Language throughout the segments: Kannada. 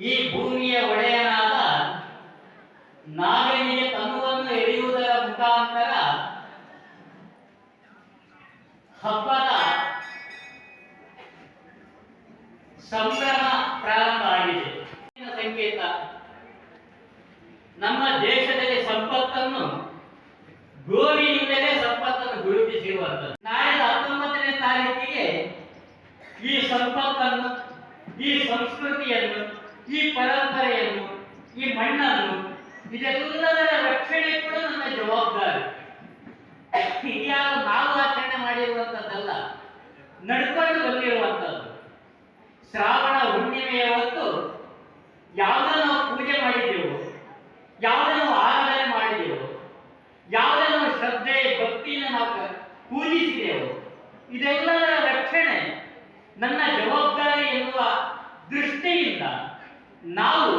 ಈ ಭೂಮಿಯ ಒಡೆಯನಾದ ನಾಗನಿಗೆ ತನ್ನುವನ್ನು ಎಳೆಯುವುದರ ಮುಖಾಂತರ ಹಬ್ಬದ ಸಂಭ್ರಮ ಪ್ರಾರಂಭ ಆಗಿದೆ. ಸಂಕೇತ, ನಮ್ಮ ದೇಶದಲ್ಲಿ ಸಂಪತ್ತನ್ನು ಗೋವಿನಿಂದಲೇ ಸಂಪತ್ತನ್ನು ಗುರುತಿಸಿರುವಂಥದ್ದು. ನಾಳೆ ಹತ್ತೊಂಬತ್ತನೇ ತಾರೀಕಿಗೆ ಈ ಸಂಪತ್ತನ್ನು, ಈ ಸಂಸ್ಕೃತಿಯನ್ನು ಈ ಪರಂಪರೆಯನ್ನು, ಈ ಮಣ್ಣನ್ನು, ಇದೆಲ್ಲದರ ರಕ್ಷಣೆ ಕೂಡ ನನ್ನ ಜವಾಬ್ದಾರಿ. ಇದ್ಯಾವ ನಾವು ಆಚರಣೆ ಮಾಡಿರುವಂಥದ್ದಲ್ಲ ನಡ್ಕೊಂಡು ಬಂದಿರುವಂಥದ್ದು ಶ್ರಾವಣ ಹುಣ್ಣಿಮೆಯ ಹೊತ್ತು ಯಾವುದೋ ನಾವು ಪೂಜೆ ಮಾಡಿದ್ದೆವು ಯಾವುದೋ ನಾವು ಆರಾಧನೆ ಮಾಡಿದೆವು ಯಾವುದೇ ನಾವು ಶ್ರದ್ಧೆ ಭಕ್ತಿಯನ್ನು ನಾವು ಪೂಜಿಸಿದೆವು, ಇದೆಲ್ಲದರ ರಕ್ಷಣೆ ನನ್ನ ಜವಾಬ್ದಾರಿ ಎನ್ನುವ ದೃಷ್ಟಿಯಿಂದ ನಾವು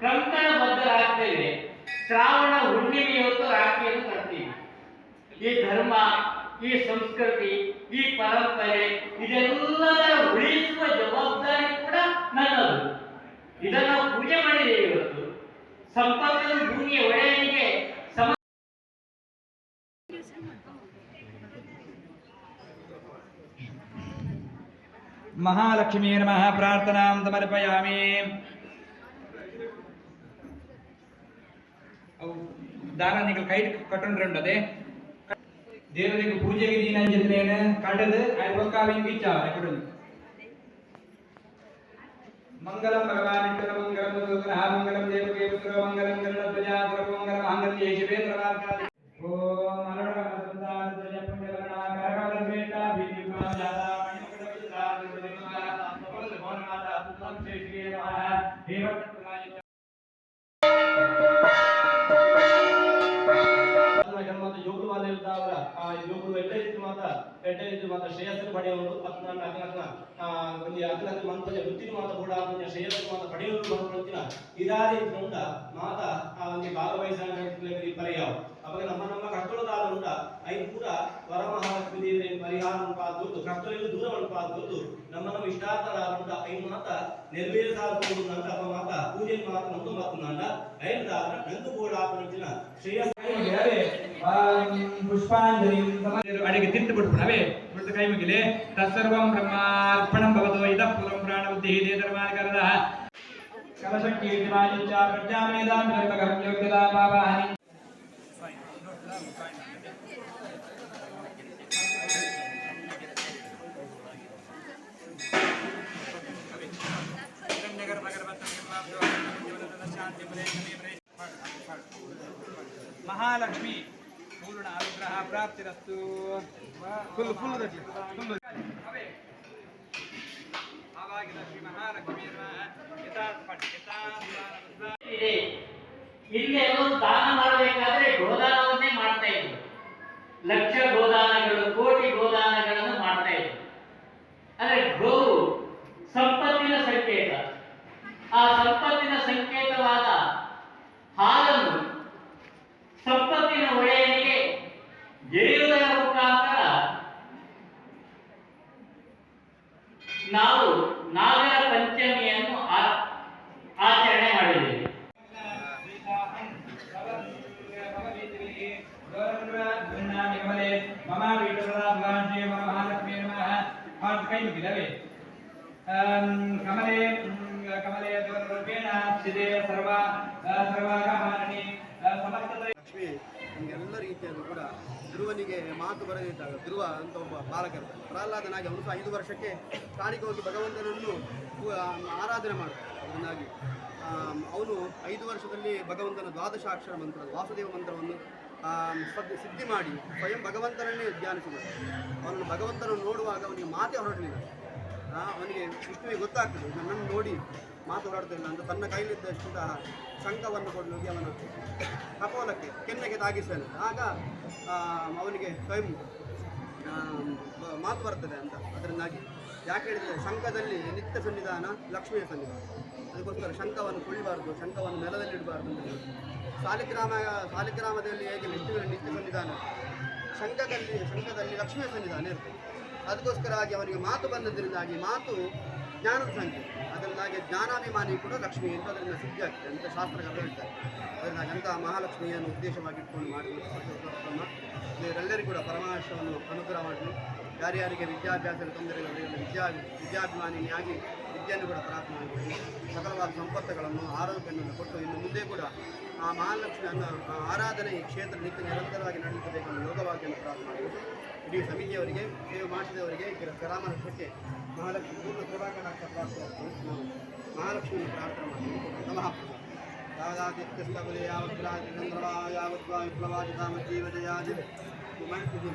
ಕಂಕಣ ಬದ್ಧರಾಗ್ತೇವೆ ಶ್ರಾವಣ ಹುಣ್ಣಿಮೆ ಹೊತ್ತು ರಾಖಿಯನ್ನು ಕಟ್ತೀವಿ ಈ ಧರ್ಮ, ಈ ಸಂಸ್ಕೃತಿ, ಈ ಪರಂಪರೆ ಇದೆಲ್ಲದರ ಉಳಿಸುವ ಜವಾಬ್ದಾರಿ ಕೂಡ ನನ್ನದು. ಇದನ್ನು ಪೂಜೆ ಮಾಡಿದೆ ಇವತ್ತು. ಸಂಪತ್ತಿನ ಭೂಮಿಯ ಒಡೆಯನಿಗೆ ಸಮ ಮಹಾಲಕ್ಷ್ಮೀ ನಮಃ. ಪ್ರಾರ್ಥನಾಂ ಸಮರ್ಪಯಾಮಿ. ದಾರ ನೀವು ಕೈ ಕಟ್ಟೊಂಡ್ರೆ ದೇವರಿಗೆ ಪೂಜೆಗೆ ದೀನಂಜನೇನ ಕಡದು ಐವಕ್ಕಾವಿನ ವಿಚಾರ ಕೊಡೋದು ಮಂಗಲಂ ಭಗವಾನ್ ವಿಠ್ಠಲ ಮಂಗಲಂ ಸೋದರಃ ಮಂಗಲಂ ದೇವಕೇ ಪುತ್ರ ಮಂಗಲಂ ಗರುಡ ಧ್ವಜಾ ಮಂಗಲಂ ಮಾಂಗಲ್ಯೇ ಶಿವೇ ಸರ್ವಾರ್ಥಾದಿ ಓಂ ಅರುಣ ಸಂತಾನ ಧ್ವಜ ಪುಣ್ಯಕರಣ ಕರಕಮಲ ಶ್ರೇಷ್ಠ ಬೀಜಯುಗ ಜಾತ ಮಣಿಮಕುಟ ವಿಚಿತ್ರ ಧ್ವಜ ಸಫಲ ಭವನನಾಥ ಸುತಂ ಶ್ರೀ ಶ್ರೀ ನಮಃ ದೇವಕೃತನಾಯ ಯೋಗುಲು ಮಾತ ಇರ್ತಾವಲ್ಲ ಆ ಯೋಗುಲು ಎಡ್ಡೆ ರೀತಿ ಮಾತ ಎಡ್ಡೆ ರೀತಿ ಮಾತ ಶ್ರೇಯಸ್ಸನ್ನು ಪಡೆಯುವುದು ಮತ್ತು ನನ್ನ ಅಗ್ನಗ್ನ ಆ ಒಂದು ಅದನ್ನ ಮಂತ್ರದ ವೃತ್ತಿನ ಮಾತ ಕೂಡ ಒಂದು ಶ್ರೇಯಸ್ಸನ್ನು ಮಾತ ಪಡೆಯುವುದು ಮನೋರಂಜಿನ ಇದಾದ ಮಾತ ಐದು ಮಾತ ನೆರವೇರಿಸಾದ ನಂತ ಅಪ್ಪ ಮಾತ ಪೂಜೆ ಮಾತ ನಂದು ಕೂಡ ಆಪಣಿಸಿನ ಶ್ರೇಯಸ್ ಪುಷ್ಪಾಂಜಲಿ ಅಡಿಗೆ ತಿಂತು ಬಿಟ್ಬಿಡವೆ ಮೃತ ಕೈ ಮುಗಿಲೆ. ತತ್ಸರ್ವಂ ಬ್ರಹ್ಮಾರ್ಪಣಂ ಭವತೋ, ಇದ ಪುರಂ ಪ್ರಾಣ ಬುದ್ಧಿ ದೇಧರ್ಮಾನಕರದ ಕಲಶಕೀರ್ತಿಮಾನಿಂಚ ಪ್ರಜ್ಞಾಮೇಧಾಂ ಧರ್ಮಗಂ ಯೋಗ್ಯತಾ ಪಾಪಾನಿ ಮಹಾಲಕ್ಷ್ಮಿ ಪೂರ್ಣ ಅನುಗ್ರಹ ಪ್ರಾಪ್ತಿರಸ್ತು. ಫುಲ್ ಫುಲ್ ಫುಲ್ ಆವಾಗಿನ ಶ್ರೀ ಮಹಾಲಕ್ಷ್ಮಿ ಯಥಾರ್ಥ ಯಥಾರ್ಥ ಇದೆ ಇಲ್ಲಿ ದಾನ ಮಾಡಬೇಕಾದ್ರೆ ಗೋದಾನವನ್ನೇ ಮಾಡ್ತಾ ಇದ್ರು. ಲಕ್ಷ ಗೋದಾನಗಳು ಕೋಟಿ ಗೋದಾನಗಳನ್ನು ಮಾಡ್ತಾ ಇದ್ರು ಆದರೆ ಗೋವು ಸಂಪತ್ತಿನ ಸಂಕೇತ ಆ ಸಂಪತ್ತಿನ ಸಂಕೇತವಾದ ಹಾಲನ್ನು ಸಂಪತ್ತಿನ ಒಡೆಯನಿಗೆ ಎರೆಯುವುದರ ಮುಖಾಂತರ ನಾವು ನಾಗರ ಪಂಚಮಿಯನ್ನು ಆ- ಆಚರಣೆ ಮಾಡಿದ್ದೇವೆ ಮಮ ವೀಠರಾಧಾನ್ ಶ್ರೀ ಮಮ ಮಹಾಲಕ್ಷ್ಮೀ ನಮಃ ಹಾರ್ಟ್ ಕೈ ಮುಗಿದವೆ. ಕಮಲೆ ಕಮಲೆ ರೂಪೇಣ ಸ್ಥಿತೆ ಸರ್ವ ಸರ್ವಾಗಹಾರಣಿ ಸಮಸ್ತ ಲಕ್ಷ್ಮಿ, ನಮಗೆಲ್ಲ ರೀತಿಯಲ್ಲೂ ಕೂಡ ಧ್ರುವನಿಗೆ ಮಾತು ಬರದಿದ್ದಾಗ ಧ್ರುವ ಅಂತ ಒಬ್ಬ ಬಾಲಕರು ಪ್ರಹ್ಲಾದನಾಗಿ ಅವನು ಸಹ ಐದು ವರ್ಷಕ್ಕೆ ಕಾಡಿಗೆ ಹೋಗಿ ಭಗವಂತನನ್ನು ಆರಾಧನೆ ಮಾಡ್ತಾರೆ ಅದರಿಂದಾಗಿ ಅವನು ಐದು ವರ್ಷದಲ್ಲಿ ಭಗವಂತನ ದ್ವಾದಶಾಕ್ಷರ ಮಂತ್ರ ವಾಸುದೇವ ಮಂತ್ರವನ್ನು ಸಿದ್ಧಿ ಮಾಡಿ, ಸ್ವಯಂ ಭಗವಂತನನ್ನೇ ಧ್ಯಾನಿಸಿದ ಅವನನ್ನು ಭಗವಂತನನ್ನು ನೋಡುವಾಗ ಅವನಿಗೆ ಮಾತೆ ಹೊರಡಲಿಲ್ಲ. ಅವನಿಗೆ ವಿಷ್ಣುವಿಗೆ ಗೊತ್ತಾಗ್ತದೆ ನನ್ನನ್ನು ನೋಡಿ, ಮಾತು ಹೊರಡ್ತಿಲ್ಲ ಅಂತ ತನ್ನ ಕೈಲಿದ್ದಷ್ಟು ಶಂಖವನ್ನು ಕೊಂಡು ಹೋಗಿ ಅವನ ಕಪೋಲಕ್ಕೆ ಕೆನ್ನೆಗೆ ತಾಗಿಸ್ತಾನೆ ಆಗ ಅವನಿಗೆ ಸ್ವಯಂ ಮಾತು ಬರ್ತದೆ ಅಂತ. ಅದರಿಂದಾಗಿ ಯಾಕೆ ಹೇಳಿದರೆ ಶಂಖದಲ್ಲಿ ನಿತ್ಯ ಸನ್ನಿಧಾನ, ಲಕ್ಷ್ಮಿಯ ಸನ್ನಿಧಾನ. ಅದಕ್ಕೋಸ್ಕರ ಶಂಖವನ್ನು ಕುಳಿಬಾರ್ದು ಶಂಖವನ್ನು ನೆಲದಲ್ಲಿ ಇಡಬಾರ್ದು ಅಂತ ಸಾಲಿಗ್ರಾಮ, ಸಾಲಿಗ್ರಾಮದಲ್ಲಿ ಹೇಗೆ ನಿತ್ಯ ನಿತ್ಯ ಸನ್ನಿಧಾನ? ಶಂಖದಲ್ಲಿ ಶಂಖದಲ್ಲಿ ಲಕ್ಷ್ಮಿಯ ಸನ್ನಿಧಾನ ಇರ್ತದೆ. ಅದಕ್ಕೋಸ್ಕರವಾಗಿ ಅವನಿಗೆ ಮಾತು ಬಂದದ್ರಿಂದಾಗಿ ಮಾತು ಜ್ಞಾನದ ಸಂಖ್ಯೆ. ಅದರಿಂದಾಗಿ ಜ್ಞಾನಾಭಿಮಾನಿ ಕೂಡ ಲಕ್ಷ್ಮಿ ಅಂತ ಅದರಿಂದ ಸಿದ್ಧ ಆಗ್ತದೆ. ಅಂತ ಶಾಸ್ತ್ರಗಳು ಹೇಳ್ತಾರೆ. ಅದರಿಂದಾಗಿ ಅಂತ ಮಹಾಲಕ್ಷ್ಮಿಯನ್ನು ಉದ್ದೇಶವಾಗಿಟ್ಕೊಂಡು ಮಾಡಿರುವ ಇವರೆಲ್ಲರಿಗೂ ಕೂಡ ಪರಮಾಶವನ್ನು ಅನುಗ್ರಹ ಮಾಡಲು ಯಾರ್ಯಾರಿಗೆ ವಿದ್ಯಾಭ್ಯಾಸದ ತೊಂದರೆ ವಿದ್ಯಾ ವಿದ್ಯಾಭಿಮಾನಿಯಾಗಿ ವಿದ್ಯೆಯನ್ನು ಕೂಡ ಪ್ರಾರ್ಥನೆ ಮಾಡಿ ಸಕಲವಾದ ಸಂಪತ್ತುಗಳನ್ನು, ಆರೋಗ್ಯವನ್ನು ಕೊಟ್ಟು ಇನ್ನು ಮುಂದೆ ಕೂಡ ಆ ಮಹಾಲಕ್ಷ್ಮಿಯನ್ನು ಆರಾಧನೆ ಈ ಕ್ಷೇತ್ರ ನಿತ್ಯ ನಿರಂತರವಾಗಿ ನಡೆಸಬೇಕೆಂದು ಯೋಗವಾಗಿಯನ್ನು ಪ್ರಾರ್ಥನೆ ಮಾಡಿಕೊಂಡು ಇಡೀ ಸಮಿತಿಯವರಿಗೆ ಸೇವೆ ಮಾಡಿಸಿದವರಿಗೆ ಗ್ರಾಮಕ್ಕೆ ಮಹಾಲಕ್ಷ್ಮಿ ಪೂರ್ಣ ಸೋಡಾಕಟಾಕ್ಷ ಪ್ರಾರ್ಥನೆ ನಾವು ಮಹಾಲಕ್ಷ್ಮಿಯನ್ನು ಪ್ರಾರ್ಥನೆ ಮಾಡಿ ನಮಃ. ಯಾವದಾದಿತ್ಯಸ್ತಬಲೆ ಯಾವದ್ರಾಜ ಚಂದ್ರವಾ ಯಾವದ್ವಾ ವಿಪ್ಲವಾಜಿತಾಮ ಜೀವಜಯಾದಿ ಮೈತ್ರಿ